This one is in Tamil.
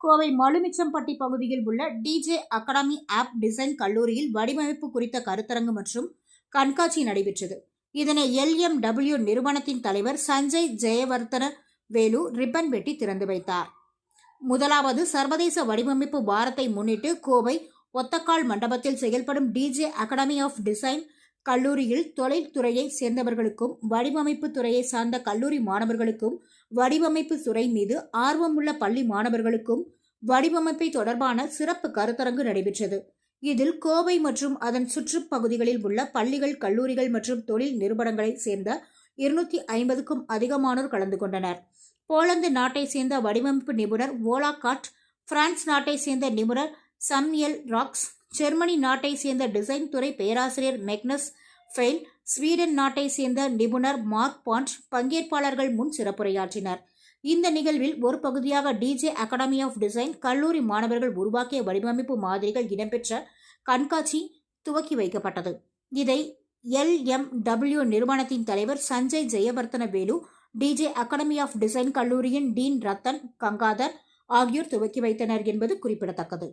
கோவை மலுமிச்சம்பட்டி பகுதியில் உள்ள டிஜே அகாடமி ஆப் டிசைன் கல்லூரியில் வடிவமைப்பு குறித்த கருத்தரங்கு மற்றும் கண்காட்சி நடைபெற்றது. இதனை எல்எம்டபிள்யூ நிறுவனத்தின் தலைவர் சஞ்சய் ஜெயவர்தன வேலு ரிப்பன் வெட்டி திறந்து வைத்தார். முதலாவது சர்வதேச வடிவமைப்பு வாரத்தை முன்னிட்டு கோவை ஒத்தக்கால் மண்டபத்தில் செயல்படும் டிஜே அகாடமி ஆஃப் டிசைன் கல்லூரியில் தொழில்துறையை சேர்ந்தவர்களுக்கும் வடிவமைப்பு துறையை சார்ந்த கல்லூரி மாணவர்களுக்கும் வடிவமைப்பு துறை மீது ஆர்வமுள்ள பள்ளி மாணவர்களுக்கும் வடிவமைப்பை தொடர்பான சிறப்பு கருத்தரங்கு நடைபெற்றது. இதில் கோவை மற்றும் அதன் சுற்றுப்பகுதிகளில் உள்ள பள்ளிகள் கல்லூரிகள் மற்றும் தொழில் நிறுவனங்களைச் சேர்ந்த இருநூத்தி ஐம்பதுக்கும் அதிகமானோர் கலந்து கொண்டனர். போலந்து நாட்டை சேர்ந்த வடிவமைப்பு நிபுணர் ஓலா காட் பிரான்ஸ் நாட்டை சேர்ந்த நிபுணர் சம்யல் ராக்ஸ் ஜெர்மனி நாட்டை சேர்ந்த டிசைன் துறை பேராசிரியர் மெக்னஸ் ஃபெயில் ஸ்வீடன் நாட்டை சேர்ந்த நிபுணர் மார்க் பாண்ட் பங்கேற்பாளர்கள் முன் சிறப்புரையாற்றினர். இந்த நிகழ்வில் ஒரு பகுதியாக டிஜே அகாடமி ஆஃப் டிசைன் கல்லூரி மாணவர்கள் உருவாக்கிய வடிவமைப்பு மாதிரிகள் இடம்பெற்ற கண்காட்சி துவக்கி வைக்கப்பட்டது. இதை எல்எம்டபிள்யூ நிறுவனத்தின் தலைவர் Sanjay Jayavarthana Velu DJ academy of design கல்லூரியின் டீன் ரத்தன் கங்காதர் ஆகியோர் துவக்கி வைத்தனர் என்பது குறிப்பிடத்தக்கது.